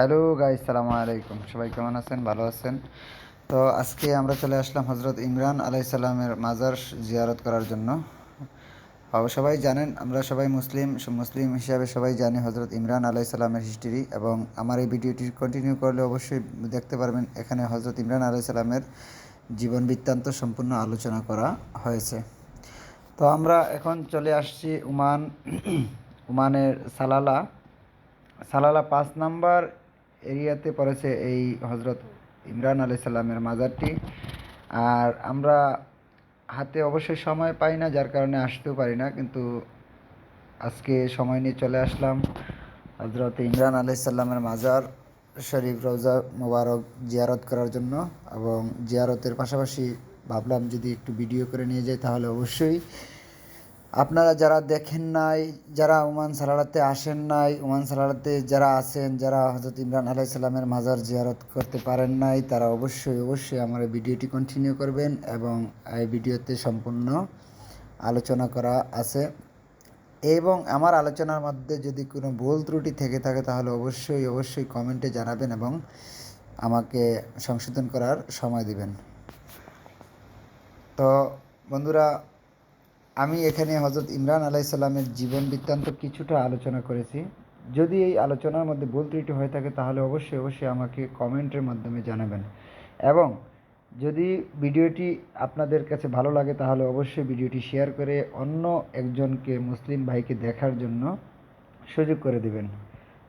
Hello guys সালামু আলাইকুম সবাই কেমন আছেন? ভালো আছেন? তো আজকে আমরা চলে আসলাম হজরত ইমরান আলাইসাল্লামের মাজার জিয়ারত করার জন্য। সবাই জানেন, আমরা সবাই মুসলিম মুসলিম হিসাবে সবাই জানি হজরত ইমরান আলাইসাল্লামের হিস্ট্রি এবং আমার এই ভিডিওটি কন্টিনিউ করলে অবশ্যই দেখতে পারবেন, এখানে হজরত ইমরান আলাইসাল্লামের জীবন বৃত্তান্ত সম্পূর্ণ আলোচনা করা হয়েছে। তো আমরা এখন চলে আসছি উমান, উমানের সালালা। সালালা পাঁচ নাম্বার এরিয়াতে পড়েছে এই হজরত ইমরান আলি সাল্লামের মাজারটি। আর আমরা হাতে অবশ্যই সময় পাই না, যার কারণে আসতেও পারি না, কিন্তু আজকে সময় নিয়ে চলে আসলাম হজরত ইমরান আলি সাল্লামের মাজার শরীফ রোজা মোবারক জিয়ারত করার জন্য এবং জিয়ারতের পাশাপাশি ভাবলাম যদি একটু ভিডিও করে নিয়ে যাই তাহলে অবশ্যই আপনারা যারা দেখেন নাই, যারা উমান সালালাতে আসেন নাই, উমান সালালাতে যারা আছেন, যারা হজরত ইমরান আলাইসাল্লামের মাজার জিয়ারত করতে পারেন নাই, তারা অবশ্যই অবশ্যই আমার ভিডিওটি কন্টিনিউ করবেন এবং এই ভিডিওতে সম্পূর্ণ আলোচনা করা আছে। এবং আমার আলোচনার মধ্যে যদি কোনো ভুল ত্রুটি থেকে থাকে, তাহলে অবশ্যই অবশ্যই কমেন্টে জানাবেন এবং আমাকে সংশোধন করার সময় দিবেন। তো বন্ধুরা আমি এখানে হজরত ইমরান আলাইসাল্লামের জীবন বৃত্তান্ত কিছুটা আলোচনা করেছি। যদি এই আলোচনার মধ্যে ভুল ত্রুটি হয়ে থাকে, তাহলে অবশ্যই অবশ্যই আমাকে কমেন্টের মাধ্যমে জানাবেন। এবং যদি ভিডিওটি আপনাদের কাছে ভালো লাগে, তাহলে অবশ্যই ভিডিওটি শেয়ার করে অন্য একজনকে মুসলিম ভাইকে দেখার জন্য সুযোগ করে দেবেন।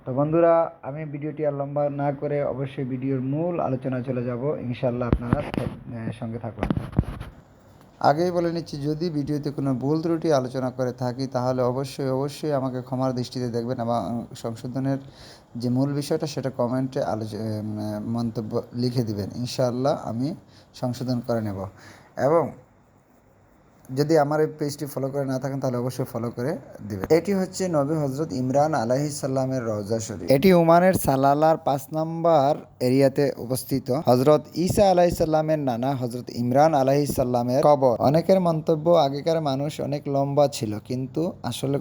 তো বন্ধুরা, আমি ভিডিওটি আর লম্বা না করে অবশ্যই ভিডিওর মূল আলোচনা চলে যাব। ইনশাল্লাহ আপনারা সঙ্গে থাকুন। আগেই বলে নিচ্ছি, যদি ভিডিওতে কোনো ভুল ত্রুটি আলোচনা করে থাকি, তাহলে অবশ্যই অবশ্যই আমাকে ক্ষমার দৃষ্টিতে দেখবেন এবং সংশোধনের যে মূল বিষয়টা, সেটা কমেন্টে আলোচ মন্তব্য লিখে দিবেন। ইনশাআল্লাহ আমি সংশোধন করে নেব। এবং যদি আমার এই পেজটি ফলো করে না থাকেন, তাহলে অবশ্যই ফলো করে দিবেন। এটি হচ্ছে নবী হজরত ইমরান আলাহি সাল্লামের রওজা শরীফ। এটি উমানের সালালার পাঁচ নম্বর এরিয়াতে অবস্থিত। হজরত ঈসা আলাহি সাল্লামের নানা হজরত ইমরান আলাহি সাল্লামের কবর। অনেকের মন্তব্য, আগেকার মানুষ অনেক লম্বা ছিল, কিন্তু আসলে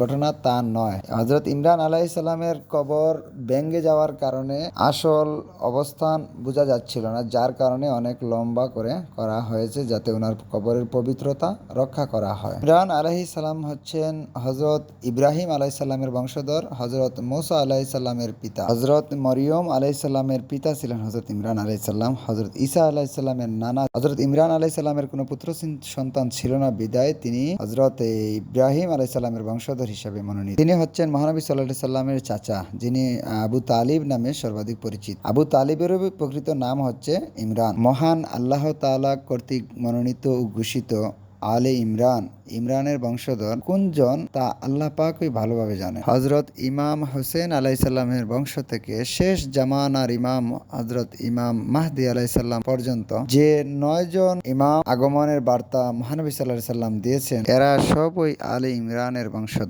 ঘটনা তা নয়। হজরত ইমরান আলাহি সাল্লামের কবর ভেঙ্গে যাওয়ার কারণে আসল অবস্থান বোঝা যাচ্ছিল না, যার কারণে অনেক লম্বা করে করা হয়েছে, যাতে ওনার কবরের পবিত্রতা রক্ষা করা হয়। ইমরান আলাহি সাল্লাম হচ্ছেন হজরত ইব্রাহিম আলাহি সাল্লামের বংশধর হজরত মৌসা আলাহি সাল্লামের পিতা। হজরত মরিয়ম আলাহি সাল্লামের পিতা ছিলেন হজরত ইমরান আলাহি সাল্লাম হজরত ঈসা আলাহি সাল্লামের নানা হজরত ইমরান আলাহি সাল্লামের কোনো পুত্র সন্তান ছিল না। বিদায় তিনি হজরত ইব্রাহিম আলাহি সাল্লামের বংশধর হিসাবে মনোনীত। তিনি হচ্ছেন মহানবী সাল্লাহ সাল্লামের চাচা, যিনি আবু তালিব নামে সর্বাধিক পরিচিত। আবু তালিবের প্রকৃত নাম হচ্ছে ইমরান। মহান আল্লাহ তাআলা কর্তৃক মনোনীত ও ঘোষিত আলে ইমরান, ইমরানের বংশধর। কোনজন? তা আল্লাহ পাকই ভালোভাবে জানে হজরত ইমাম হোসেন আলাইসাল্লামের বংশ থেকে শেষ জামানার ইমাম হজরত ইমাম মাহদি আলাইসাল্লাম পর্যন্ত যে নয় জন ইমাম আগমনের বার্তা মহানবী সাল্লাহ সাল্লাম দিয়েছেন, এরা সবই আলে ইমরানের বংশধর।